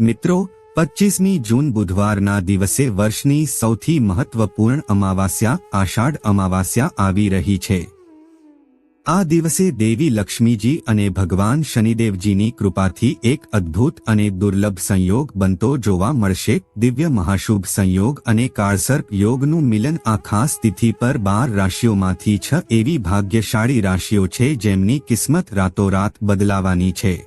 મિત્રો પચીસમી જૂન બુધવારના દિવસે વર્ષની સૌથી મહત્વપૂર્ણ અમાવાસ્યા આષાઢ અમાવાસ્યા આવી રહી છે. આ દિવસે દેવી લક્ષ્મીજી અને ભગવાન શનિદેવજીની કૃપાથી એક અદ્ભુત અને દુર્લભ સંયોગ બનતો જોવા મળશે. દિવ્ય મહાશુભ સંયોગ અને કાળસર્પ યોગનું મિલન આ ખાસ તિથિ પર બાર રાશિઓમાંથી છ એવી ભાગ્યશાળી રાશિઓ છે જેમની કિસ્મત રાતોરાત બદલાવાની છે.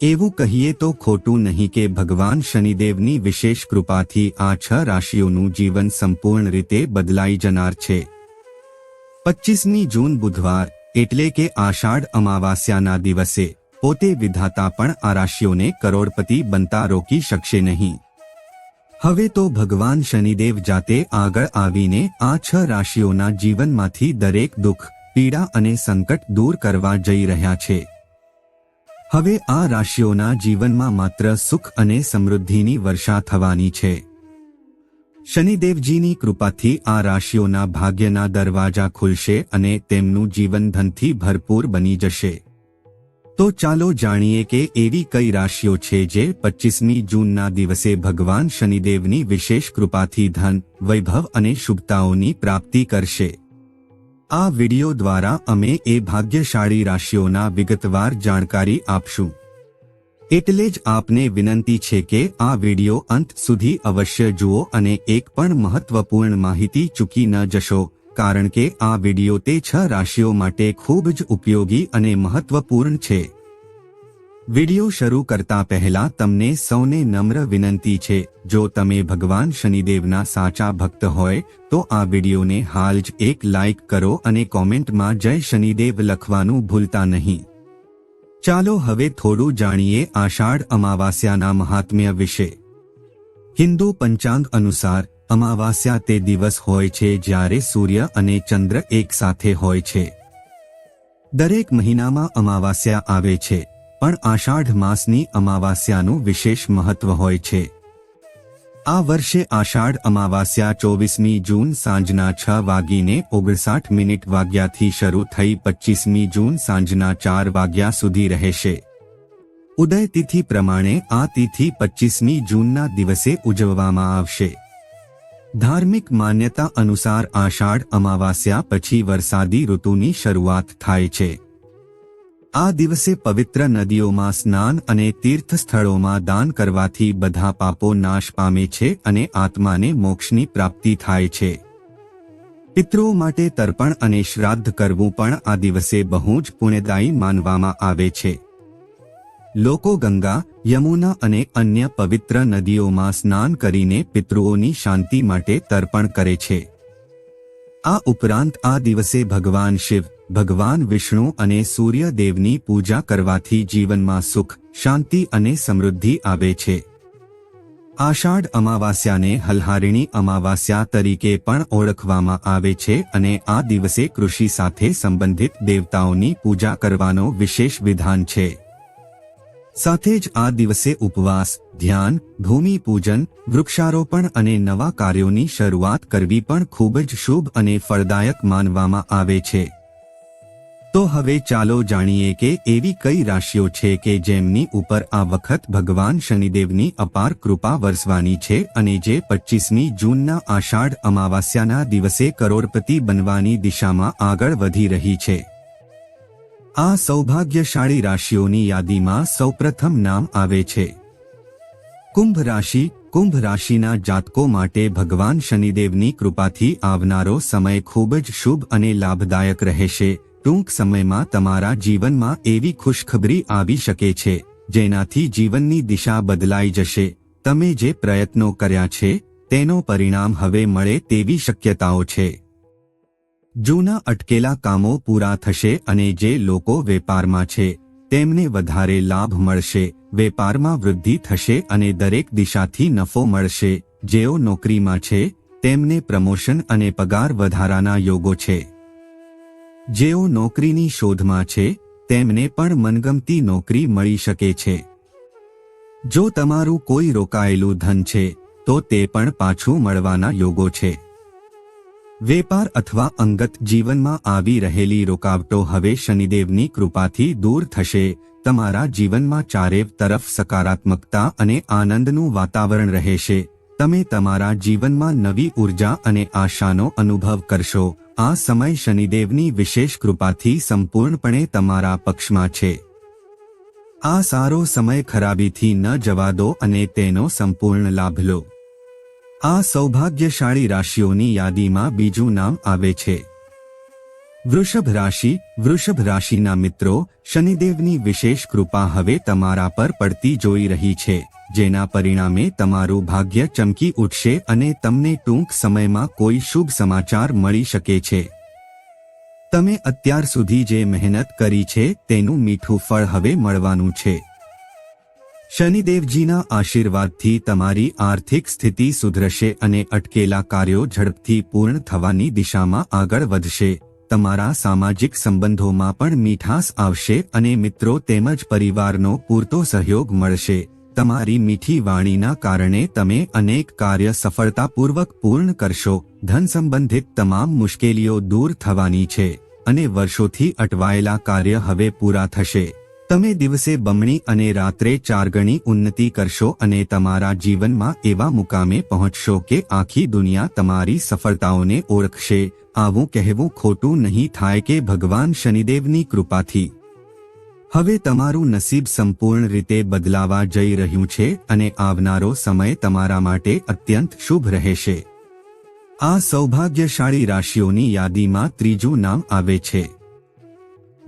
એવું કહીએ તો ખોટું નહીં કે ભગવાન શનિદેવની વિશેષ કૃપાથી આ છ રાશિઓનું જીવન સંપૂર્ણ રીતે બદલાઈ જનાર છે. પચીસમી જૂન બુધવાર, એટલે કે આષાઢ અમાવાસ્યાના દિવસે, પોતે વિધાતા પણ આ રાશિઓને કરોડપતિ બનતા રોકી શકશે નહીં. હવે તો ભગવાન શનિદેવ જાતે આગળ આવીને આ છ રાશિઓના જીવનમાંથી દરેક દુઃખ, પીડા અને સંકટ દૂર કરવા જઈ રહ્યા છે. હવે આ રાશિઓના જીવનમાં માત્ર સુખ અને સમૃદ્ધિની વર્ષા થવાની છે. શનિદેવજીની કૃપાથી આ રાશિઓના ભાગ્યના દરવાજા ખુલશે અને તેમનું જીવન ધનથી ભરપૂર બની જશે. તો ચાલો જાણીએ કે એવી કઈ રાશિઓ છે જે પચીસમી જૂનના દિવસે ભગવાન શનિદેવની વિશેષ કૃપાથી ધન, વૈભવ અને શુભતાઓની પ્રાપ્તિ કરશે. આ વિડિયો દ્વારા અમે એ ભાગ્યશાળી રાશિઓના વિગતવાર જાણકારી આપશું. એટલે જ આપને વિનંતી છે કે આ વિડિયો અંત સુધી અવશ્ય જુઓ અને એક પણ મહત્વપૂર્ણ માહિતી ચૂકી ન જશો, કારણ કે આ વિડિયો તે છ રાશિઓ માટે ખૂબ જ ઉપયોગી અને મહત્વપૂર્ણ છે. વિડિયો શરૂ કરતા પહેલા તમને સૌને નમ્ર વિનંતી છે, જો તમે ભગવાન શનિદેવના સાચા ભક્ત હોય, તો આ વિડિયોને હાલ જ એક લાઇક કરો અને કોમેન્ટમાં જય શનિદેવ લખવાનું ભૂલતા નહીં. ચાલો હવે થોડું જાણીએ આષાઢ અમાવાસ્યાના મહાત્મ્ય વિશે. હિન્દુ પંચાંગ અનુસાર, અમાવાસ્યા તે દિવસ હોય છે જ્યારે સૂર્ય અને ચંદ્ર એક સાથે હોય છે. દરેક મહિનામાં અમાવાસ્યા આવે છે. પણ આષાઢ માસની અમાવાસ્યાનું વિશેષ મહત્વ હોય છે. આ વર્ષે આષાઢ અમાવાસ્યા ચોવીસમી જૂન સાંજના છ વાગીને ઓગણસાઠ મિનિટ વાગ્યાથી શરૂ થઈ પચીસમી જૂન સાંજના ચાર વાગ્યા સુધી રહેશે. ઉદય તિથિ પ્રમાણે આ તિથિ પચીસમી જૂનના દિવસે ઉજવવામાં આવશે. ધાર્મિક માન્યતા અનુસાર આષાઢ અમાવાસ્યા પછી વરસાદી ઋતુની શરૂઆત થાય છે. આ દિવસે પવિત્ર નદીઓમાં સ્નાન અને તીર્થ સ્થળોમાં દાન કરવાથી બધા પાપો નાશ પામે છે અને આત્માને મોક્ષની પ્રાપ્તિ થાય છે. પિતૃઓ માટે તર્પણ અને શ્રાદ્ધ કરવું પણ આ દિવસે બહુ જ પુણ્યદાયી માનવામાં આવે છે. લોકો ગંગા, યમુના અને અન્ય પવિત્ર નદીઓમાં સ્નાન કરીને પિતૃઓની શાંતિ માટે તર્પણ કરે છે. આ ઉપરાંત આ દિવસે ભગવાન શિવ ભગવાન વિષ્ણુ અને સૂર્યદેવની પૂજા કરવાથી જીવનમાં સુખ, શાંતિ અને સમૃદ્ધિ આવે છે. આષાઢ અમાવાસ્યાને હલહારીણી અમાવાસ્યા તરીકે પણ ઓળખવામાં આવે છે અને આ દિવસે કૃષિ સાથે સંબંધિત દેવતાઓની પૂજા કરવાનો વિશેષ વિધાન છે. સાથે જ આ દિવસે ઉપવાસ, ધ્યાન, ભૂમિ પૂજન, વૃક્ષારોપણ અને નવા કાર્યોની શરૂઆત કરવી પણ ખૂબ જ શુભ અને ફળદાયક માનવામાં આવે છે. તો હવે ચાલો જાણીએ કે એવી કઈ રાશિઓ છે કે જેમની ઉપર આ વખત ભગવાન શનિદેવની અપાર કૃપા વરસવાની છે અને જે પચીસમી જૂનના આષાઢ અમાવાસ્યાના દિવસે કરોડપતિ બનવાની દિશામાં આગળ વધી રહી છે. આ સૌભાગ્યશાળી રાશિઓની યાદીમાં સૌપ્રથમ નામ આવે છે. કુંભ રાશિ, કુંભ રાશિના જાતકો માટે ભગવાન શનિદેવની કૃપાથી આવનારો સમય ખૂબ જ શુભ અને લાભદાયક રહેશે. ટૂંક સમયમાં તમારા જીવનમાં એવી ખુશખબરી આવી શકે છે, જેનાથી જીવનની દિશા બદલાઈ જશે. તમે જે પ્રયત્નો કર્યા છે, તેનો પરિણામ હવે મળે તેવી શક્યતાઓ છે. જૂના અટકેલા કામો પૂરા થશે અને જે લોકો વેપારમાં છે, તેમને વધારે લાભ મળશે. વેપારમાં વૃદ્ધિ થશે અને દરેક દિશાથી નફો મળશે. જેઓ નોકરીમાં છે, તેમને પ્રમોશન અને પગાર વધારાના યોગો છે. જેઓ નોકરીની શોધમાં છે, તેમને પણ મનગમતી નોકરી મળી શકે છે. જો તમારું કોઈ રોકાયેલું ધન છે, તો તે પણ પાછું મળવાના યોગો છે. વેપાર અથવા અંગત જીવનમાં આવી રહેલી રોકાવટો હવે શનિદેવની કૃપાથી દૂર થશે, તમારા જીવનમાં ચારેવ તરફ સકારાત્મકતા અને આનંદનું વાતાવરણ રહેશે, તમે તમારા જીવનમાં નવી ઊર્જા અને આશાનો અનુભવ કરશો આ સમય શનિદેવની વિશેષ કૃપાથી સંપૂર્ણપણે તમારા પક્ષમાં છે. આ સારો સમય ખરાબીથી ન જવા દો અને તેનો સંપૂર્ણ લાભ લો. આ સૌભાગ્યશાળી રાશિઓની યાદીમાં બીજું નામ આવે છે. વૃષભ રાશિ, વૃષભ રાશિના મિત્રો, શનિદેવની વિશેષ કૃપા હવે તમારા પર પડતી જોઈ રહી છે, જેના પરિણામે તમારું ભાગ્ય ચમકી ઉઠશે અને તમને ટૂંક સમયમાં કોઈ શુભ સમાચાર મળી શકે છે. તમે અત્યાર સુધી જે મહેનત કરી છે, તેનું મીઠું ફળ હવે મળવાનું છે. શનિદેવજીના આશીર્વાદથી તમારી આર્થિક સ્થિતિ સુધરશે અને અટકેલા કાર્યો ઝડપથી પૂર્ણ થવાની દિશામાં આગળ વધશે. તમારા સામાજિક સંબંધોમાં પણ મીઠાસ આવશે અને મિત્રો તેમજ પરિવારનો પૂરતો સહયોગ મળશે. તમારી મીઠી વાણીના કારણે તમે અનેક કાર્ય સફળતાપૂર્વક પૂર્ણ કરશો. ધન સંબંધિત તમામ મુશ્કેલીઓ દૂર થવાની છે અને વર્ષોથી અટવાયેલા કાર્ય હવે પૂરા થશે. તમે દિવસે બમણી અને રાત્રે ચાર ગણી ઉન્નતિ કરશો અને તમારા જીવનમાં એવા મુકામે પહોંચશો કે આખી દુનિયા તમારી સફળતાઓને ઓળખશે. આવું કહેવું ખોટું નહીં થાય કે ભગવાન શનિદેવની કૃપાથી. હવે તમારું નસીબ સંપૂર્ણ રીતે બદલાવા જઈ રહ્યું છે અને આવનારો સમય તમારા માટે અત્યંત શુભ રહેશે. આ સૌભાગ્યશાળી રાશિઓની યાદીમાં ત્રીજું નામ આવે છે.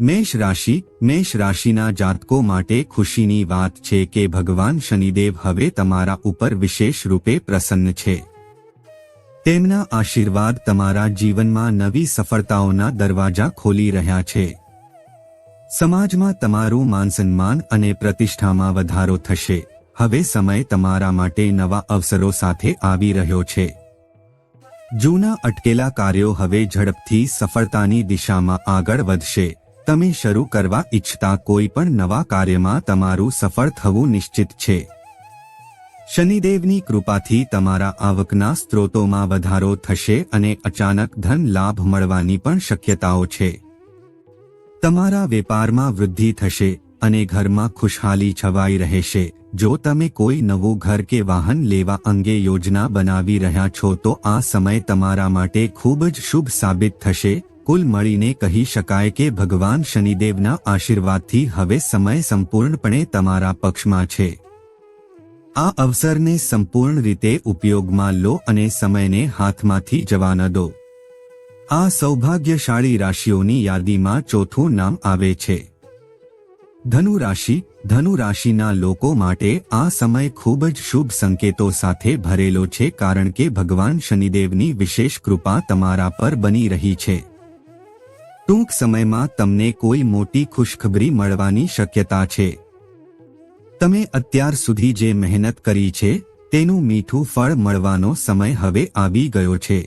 મેષ રાશિ, મેષ રાશિના જાતકો માટે ખુશીની વાત છે કે ભગવાન શનિદેવ હવે તમારા ઉપર વિશેષ રૂપે પ્રસન્ન છે. તેમના આશીર્વાદ તમારા જીવનમાં નવી સફળતાઓના દરવાજા ખોલી રહ્યા છે. સમાજમાં તમારું માનસન્માન અને પ્રતિષ્ઠામાં વધારો થશે. હવે સમય તમારા માટે નવા અવસરો સાથે આવી રહ્યો છે. જૂના અટકેલા કાર્યો હવે ઝડપથી સફળતાની દિશામાં આગળ વધશે. તમે શરૂ કરવા ઈચ્છતા કોઈ પણ નવા કાર્યમાં તમારું સફળ થવું નિશ્ચિત છે. શનિદેવની કૃપાથી તમારા આવકના સ્ત્રોતોમાં વધારો થશે અને અચાનક ધન લાભ મળવાની પણ શક્યતાઓ છે. તમારા વેપારમાં વૃદ્ધિ થશે અને ઘરમાં ખુશહાલી છવાઈ રહેશે. જો તમે કોઈ નવું ઘર કે વાહન લેવા અંગે યોજના બનાવી રહ્યા છો તો આ સમય તમારા માટે ખૂબ જ શુભ સાબિત થશે કુલ મળીને કહી શકાય કે ભગવાન શનિદેવના આશીર્વાદથી હવે સમય સંપૂર્ણપણે તમારા પક્ષમાં છે. આ અવસરને સંપૂર્ણ રીતે ઉપયોગમાં લો અને સમયને હાથમાંથી જવા ન દો. આ સૌભાગ્યશાળી રાશિઓની યાદીમાં ચોથું નામ આવે છે. ધનુ રાશિ ધનુ રાશિના લોકો માટે આ સમય ખૂબ જ શુભ સંકેતો સાથે ભરેલો છે કારણ કે ભગવાન શનિદેવની વિશેષ કૃપા તમારા પર બની રહી છે. ટૂંક સમયમાં તમને કોઈ મોટી ખુશખબરી મળવાની શક્યતા છે. તમે અત્યાર સુધી જે મહેનત કરી છે, તેનું મીઠું ફળ મળવાનો સમય હવે આવી ગયો છે.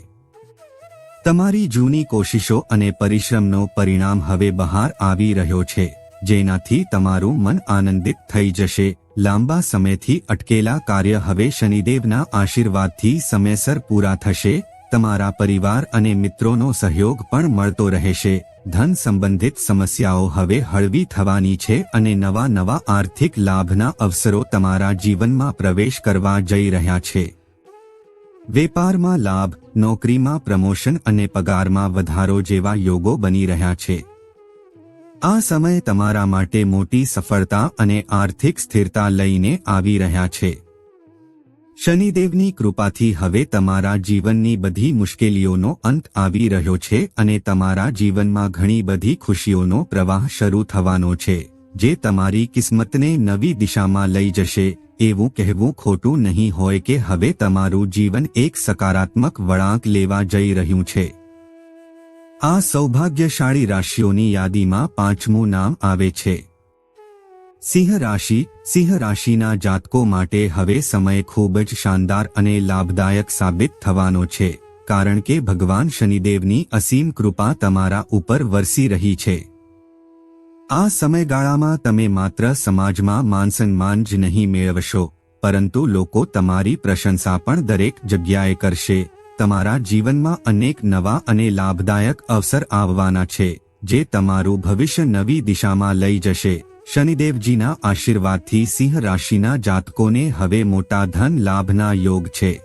તમારી જૂની કોશિશો અને પરિશ્રમનો પરિણામ હવે બહાર આવી રહ્યો છે, જેનાથી તમારું મન આનંદિત થઈ જશે. લાંબા સમયથી અટકેલા કાર્ય હવે શનિદેવના આશીર્વાદથી સમયસર પૂરા થશે. તમારા પરિવાર અને મિત્રોનો સહયોગ પણ મળતો રહેશે. ધન સંબંધિત સમસ્યાઓ હવે હળવી થવાની છે અને નવા નવા આર્થિક લાભના અવસરો તમારા જીવનમાં પ્રવેશ કરવા જઈ રહ્યા છે. વેપારમાં લાભ, નોકરીમાં પ્રમોશન અને પગારમાં વધારો જેવા યોગો બની રહ્યા છે. આ સમય તમારા માટે મોટી સફળતા અને આર્થિક સ્થિરતા લઈને આવી રહ્યા છે. શનિદેવની કૃપાથી હવે તમારા જીવનની બધી મુશ્કેલીઓનો અંત આવી રહ્યો છે અને તમારા જીવનમાં ઘણી બધી ખુશીઓનો પ્રવાહ શરૂ થવાનો છે, જે તમારી કિસ્મતને નવી દિશામાં લઈ જશે, એવું કહેવું ખોટું નહીં હોય કે હવે તમારું જીવન એક સકારાત્મક વળાંક લેવા જઈ રહ્યું છે. આ સૌભાગ્યશાળી રાશિઓની યાદીમાં પાંચમું નામ આવે છે. સિંહ રાશિ, સિંહ રાશિના જાતકો માટે હવે સમય ખૂબ જ શાનદાર અને લાભદાયક સાબિત થવાનો છે, કારણ કે ભગવાન શનિદેવની અસીમ કૃપા તમારા ઉપર વરસી રહી છે. આ સમયગાળામાં તમે માત્ર સમાજમાં માનસન્માન જ નહીં મેળવશો, પરંતુ લોકો તમારી પ્રશંસા પણ દરેક જગ્યાએ કરશે. તમારા જીવનમાં અનેક નવા અને લાભદાયક અવસર આવવાના છે, જે તમારું ભવિષ્ય નવી દિશામાં લઈ જશે. શનિદેવજીના આશીર્વાદથી સિંહ રાશિના જાતકોને હવે મોટા ધન લાભના યોગ છે.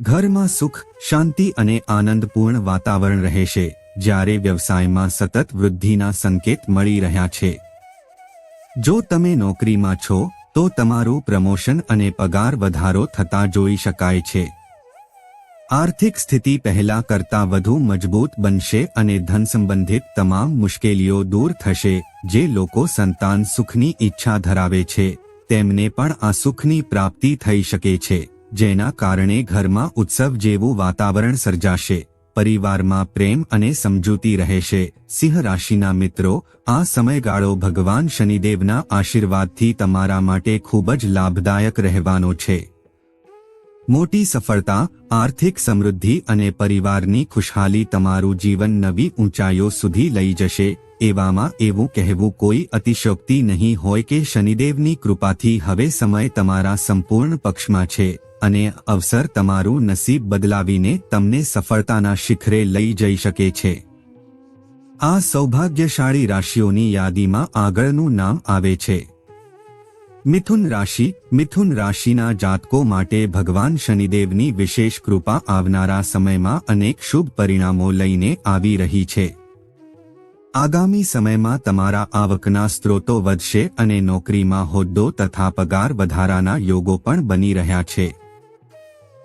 ઘરમાં સુખ, શાંતિ અને આનંદપૂર્ણ વાતાવરણ રહેશે, જ્યારે વ્યવસાયમાં સતત વૃદ્ધિના સંકેત મળી રહ્યા છે. જો તમે નોકરીમાં છો, તો તમારું પ્રમોશન અને પગાર વધારો થતા જોઈ શકાય છે. આર્થિક સ્થિતિ પહેલા કરતાં વધુ મજબૂત બનશે અને ધન સંબંધિત તમામ મુશ્કેલીઓ દૂર થશે. જે લોકો સંતાન સુખની ઈચ્છા ધરાવે છે, તેમને પણ આ સુખની પ્રાપ્તિ થઈ શકે છે, જેના કારણે ઘરમાં ઉત્સવ જેવું વાતાવરણ સર્જાશે, પરિવારમાં પ્રેમ અને સમજૂતી રહેશે. સિંહ રાશિના મિત્રો, આ સમયગાળો ભગવાન શનિદેવના આશીર્વાદથી તમારા માટે ખૂબ જ લાભદાયક રહેવાનો છે. મોટી સફળતા, આર્થિક સમૃદ્ધિ અને પરિવારની ખુશહાલી તમારું જીવન નવી ઊંચાઈઓ સુધી લઈ જશે, એવામાં એવું કહેવું કોઈ અતિશયોક્તિ નહીં હોય કે શનિદેવની કૃપાથી હવે સમય તમારા સંપૂર્ણ પક્ષમાં છે, અને અવસર તમારું નસીબ બદલાવીને તમને સફળતાના શિખરે લઈ જઈ શકે છે. આ સૌભાગ્યશાળી રાશિઓની યાદીમાં આગળનું નામ આવે છે. મિથુન રાશિ, મિથુન રાશિના જાતકો માટે ભગવાન શનિદેવની વિશેષ કૃપા આવનારા સમયમાં અનેક શુભ પરિણામો લઈને આવી રહી છે. આગામી સમયમાં તમારા આવકના સ્ત્રોતો વધશે અને નોકરીમાં હોદ્દો તથા પગાર વધારાના યોગો પણ બની રહ્યા છે.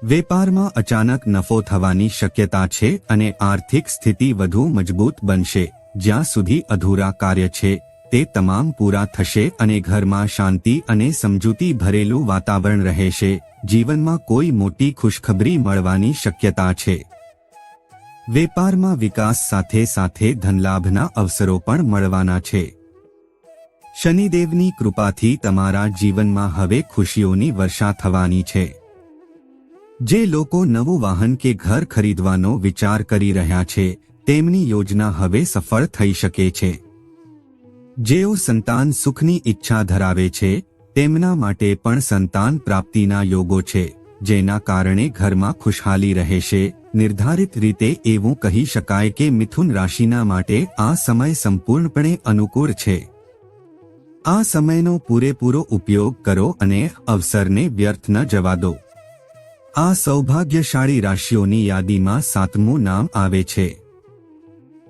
વેપારમાં અચાનક નફો થવાની શક્યતા છે અને આર્થિક સ્થિતિ વધુ મજબૂત બનશે, જ્યાં સુધી અધૂરા કાર્ય છે. તે તમામ પૂરા થશે અને ઘરમાં શાંતિ અને સમજૂતી ભરેલું વાતાવરણ રહેશે. જીવનમાં કોઈ મોટી ખુશખબરી મળવાની શક્યતા છે. વેપારમાં વિકાસ સાથે સાથે ધનલાભના અવસરો પણ મળવાના છે. શનિદેવની કૃપાથી તમારા જીવનમાં હવે ખુશીઓની વર્ષા થવાની છે. જે લોકો નવું વાહન કે ઘર ખરીદવાનો વિચાર કરી રહ્યા છે, તેમની યોજના હવે સફળ થઈ શકે છે. જેઓ સંતાન સુખની ઈચ્છા ધરાવે છે, તેમના માટે પણ સંતાન પ્રાપ્તિના યોગો છે, જેના કારણે ઘરમાં ખુશહાલી રહેશે નિર્ધારિત રીતે એવું કહી શકાય કે મિથુન રાશિના માટે આ સમય સંપૂર્ણપણે અનુકૂળ છે. આ સમયનો પૂરેપૂરો ઉપયોગ કરો અને અવસરને વ્યર્થ ન જવા દો. આ સૌભાગ્યશાળી રાશિઓની યાદીમાં સાતમું નામ આવે છે.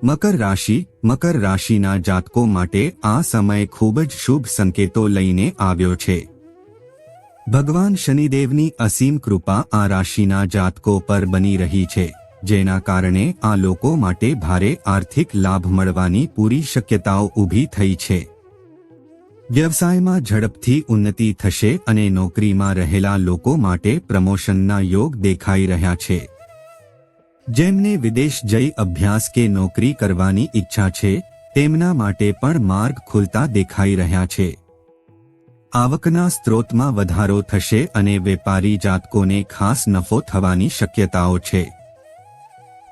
મકર રાશિ, મકર રાશિના જાતકો માટે આ સમય ખૂબ જ શુભ સંકેતો લઈને આવ્યો છે. ભગવાન શનિદેવની અસીમ કૃપા આ રાશિના જાતકો પર બની રહી છે, જેના કારણે આ લોકો માટે ભારે આર્થિક લાભ મળવાની પૂરી શક્યતાઓ ઊભી થઈ છે. વ્યવસાયમાં ઝડપથી ઉન્નતિ થશે અને નોકરીમાં રહેલા લોકો માટે પ્રમોશનના યોગ દેખાઈ રહ્યા છે. જેમને વિદેશ જઈ અભ્યાસ કે નોકરી કરવાની ઈચ્છા છે, તેમના માટે પણ માર્ગ ખુલતા દેખાઈ રહ્યા છે. આવકના સ્ત્રોતમાં વધારો થશે અને વેપારી જાતકોને ખાસ નફો થવાની શક્યતાઓ છે.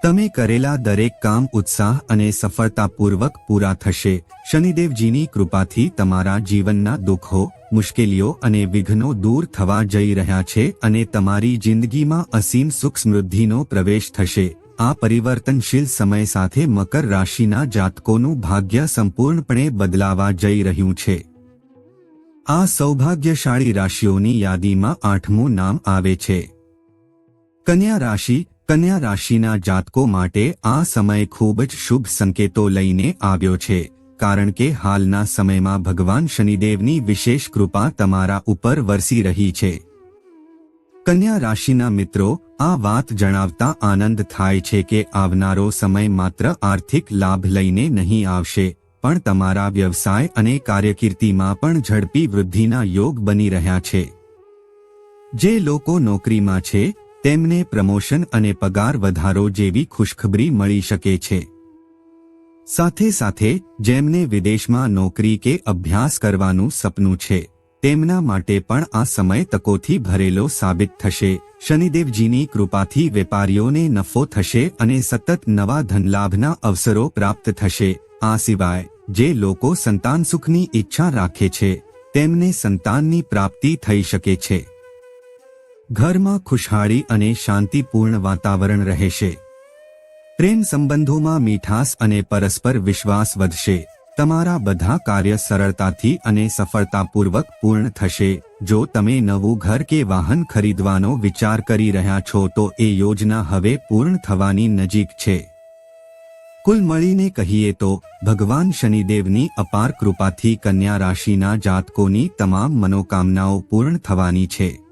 તમે કરેલા દરેક કામ ઉત્સાહ અને સફળતાપૂર્વક પૂરા થશે. શનિદેવજીની કૃપાથી તમારા જીવનના દુઃખો, મુશ્કેલીઓ અને વિઘ્નો દૂર થવા જઈ રહ્યા છે અને તમારી જિંદગીમાં અસીમ સુખ સમૃદ્ધિનો પ્રવેશ થશે. આ પરિવર્તનશીલ સમય સાથે મકર રાશિના જાતકોનું ભાગ્ય સંપૂર્ણપણે બદલાવા જઈ રહ્યું છે. આ સૌભાગ્યશાળી રાશિઓની યાદીમાં આઠમું નામ આવે છે. કન્યા રાશિ કન્યા રાશિના જાતકો માટે આ સમય ખૂબ જ શુભ સંકેતો લઈને આવ્યો છે, કારણ કે હાલના સમયમાં ભગવાન શનિદેવની વિશેષ કૃપા તમારા ઉપર વરસી રહી છે. કન્યા રાશિના મિત્રો, આ વાત જણાવતા આનંદ થાય છે કે આવનારો સમય માત્ર આર્થિક લાભ લઈને નહીં આવશે, પણ તમારા વ્યવસાય અને કાર્યકીર્તિમાં પણ ઝડપી વૃદ્ધિના યોગ બની રહ્યા છે. જે લોકો નોકરીમાં છે તેમને પ્રમોશન અને પગાર વધારો જેવી ખુશખબરી મળી શકે છે. સાથે સાથે, જેમને વિદેશમાં નોકરી કે અભ્યાસ કરવાનું સપનું છે, તેમના માટે પણ આ સમય તકોથી ભરેલો સાબિત થશે. શનિદેવજીની કૃપાથી વેપારીઓને નફો થશે અને સતત નવા ધનલાભના અવસરો પ્રાપ્ત થશે. આ સિવાય, જે લોકો સંતાન સુખની ઈચ્છા રાખે છે, તેમને સંતાનની પ્રાપ્તિ થઈ શકે છે. ઘરમાં ખુશહાળી અને શાંતિપૂર્ણ વાતાવરણ રહેશે. પ્રેમ સંબંધોમાં મીઠાસ અને પરસ્પર વિશ્વાસ વધશે. તમારા બધા કાર્ય સરળતાથી અને સફળતાપૂર્વક પૂર્ણ થશે. જો તમે નવું ઘર કે વાહન ખરીદવાનો વિચાર કરી રહ્યા છો તો એ યોજના હવે પૂર્ણ થવાની નજીક છે. કુલ મળીને કહીએ તો, ભગવાન શનિદેવની અપાર કૃપાથી કન્યા રાશિના જાતકોની તમામ મનોકામનાઓ પૂર્ણ થવાની છે.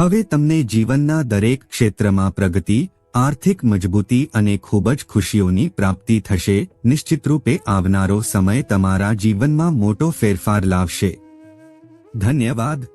હવે તમને જીવનના દરેક ક્ષેત્રમાં પ્રગતિ, આર્થિક મજબૂતી અને ખૂબ જ ખુશીઓની પ્રાપ્તિ થશે નિશ્ચિતરૂપે આવનારો સમય તમારા જીવનમાં મોટો ફેરફાર લાવશે. ધન્યવાદ.